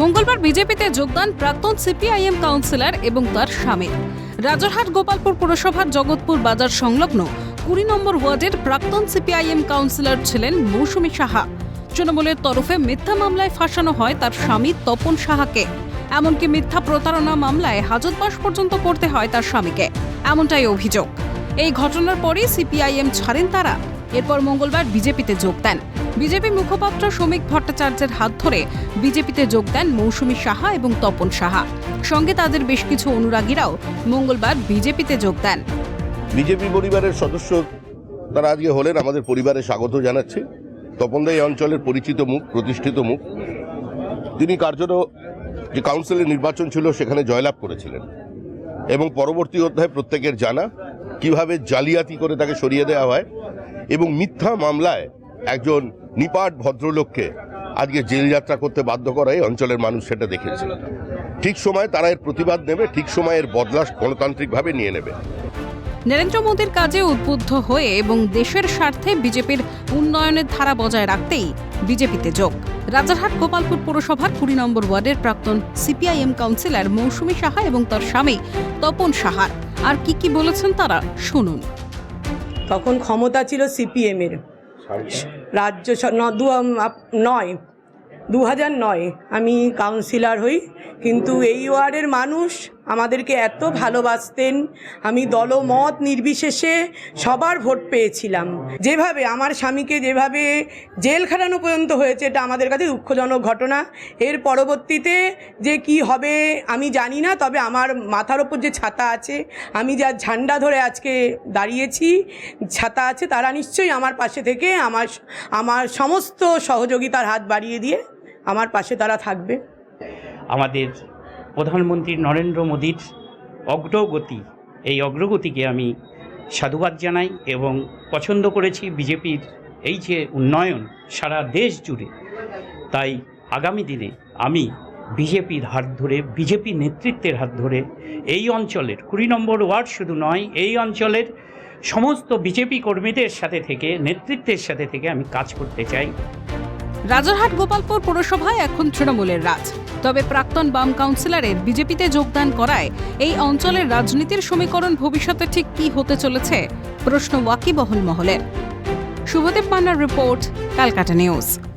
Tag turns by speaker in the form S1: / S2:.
S1: মঙ্গলবার বিজেপিতে যোগদান প্রাক্তন সিপিআইএম কাউন্সিলর এবং তার স্বামী। রাজারহাট গোপালপুর পুরসভার জগৎপুর বাজার সংলগ্ন কুড়ি নম্বর ওয়ার্ডের প্রাক্তন সিপিআইএম কাউন্সিলর ছিলেন মৌসুমী সাহা। তৃণমূলের তরফে মিথ্যা মামলায় ফাঁসানো হয় তার স্বামী তপন সাহাকে। এমনকি মিথ্যা প্রতারণা মামলায় হাজতবাস পর্যন্ত করতে হয় তার স্বামীকে। এমনটাই অভিযোগ। এই ঘটনার পরই সিপিআইএম ছাড়েন তারা। এরপর মঙ্গলবার বিজেপিতে যোগ দেন। বিজেপি মুখপাত্র শ্রমিক ভট্টাচার্যের হাত ধরে বিজেপিতে যোগ দেন মৌসুমী সাহা এবং তপন সাহা। সঙ্গে তাদের বেশ কিছু অনুরাগীরাও মঙ্গলবার বিজেপিতে যোগ দেন।
S2: বিজেপি পরিবারের সদস্য তারা আজকে হলেন, আমাদের পরিবারে স্বাগত জানাচ্ছি। তপনদা এই অঞ্চলের পরিচিত মুখ, প্রতিষ্ঠিত মুখ। তিনি কার্যত যে কাউন্সিলের নির্বাচন ছিল, সেখানে জয়লাভ করেছিলেন। এবং পরবর্তী অধ্যায় প্রত্যেকের জানা কীভাবে জালিয়াতি করে তাকে সরিয়ে দেওয়া হয়। এবং মিথ্যা মামলায় একজন নিপাট ভদ্রলোককে আজকে জেল যাত্রা করতে বাধ্য করা এই অঞ্চলের মানুষ সেটা দেখেছে। ঠিক সময় তারা এর প্রতিবাদ নেবে, ঠিক সময় এর বদলা গণতান্ত্রিকভাবে নিয়ে নেবে।
S1: নরেন্দ্র মোদীর কাজে উদ্বুদ্ধ হয়ে এবং দেশের স্বার্থে বিজেপির উন্নয়নের ধারা বজায় রাখতেই বিজেপিতে যোগ। রাজারহাট গোপালপুর পুরসভার কুড়ি নম্বর ওয়ার্ডের প্রাক্তন সিপিআইএম কাউন্সিলর মৌসুমী সাহা এবং তার স্বামী তপন সাহার। আর কি কি বলেছেন তারা, শুনুন।
S3: তখন ক্ষমতা ছিল সিপিএমের রাজ্য দু নয়, দু হাজার নয় আমি কাউন্সিলর হই, কিন্তু এই ওয়ার্ডের মানুষ আমাদেরকে এত ভালোবাসতেন। আমি দলমত নির্বিশেষে সবার ভোট পেয়েছিলাম। যেভাবে আমার স্বামীকে যেভাবে জেল খাটানো পর্যন্ত হয়েছে, এটা আমাদের কাছে দুঃখজনক ঘটনা। এর পরবর্তীতে যে কি হবে আমি জানি না, তবে আমার মাথার ওপর যে ছাতা আছে, আমি যা ঝান্ডা ধরে আজকে দাঁড়িয়েছি, ছাতা আছে, তারা নিশ্চয়ই আমার পাশে থেকে আমার আমার সমস্ত সহযোগিতার হাত বাড়িয়ে দিয়ে আমার পাশে তারা থাকবে।
S4: আমাদের প্রধানমন্ত্রী নরেন্দ্র মোদীর অগ্রগতি, এই অগ্রগতিকে আমি সাধুবাদ জানাই এবং পছন্দ করেছি বিজেপির এই যে উন্নয়ন সারা দেশ জুড়ে, তাই আগামী দিনে আমি বিজেপির হাত ধরে, বিজেপি নেতৃত্বের হাত ধরে এই অঞ্চলের কুড়ি নম্বর ওয়ার্ড শুধু নয়, এই অঞ্চলের সমস্ত বিজেপি কর্মীদের সাথে থেকে, নেতৃত্বের সাথে থেকে আমি কাজ করতে চাই।
S1: রাজারহাট গোপালপুর পুরসভায় এখন তৃণমূলের রাজ। তবে প্রাক্তন বাম কাউন্সিলরের বিজেপিতে যোগদান করায় এই অঞ্চলের রাজনীতির সমীকরণ ভবিষ্যতে ঠিক কি হতে চলেছে? প্রশ্ন ওয়াকিবহল মহলের। শুভদেব পান্নার রিপোর্ট, ক্যালকাটা নিউজ।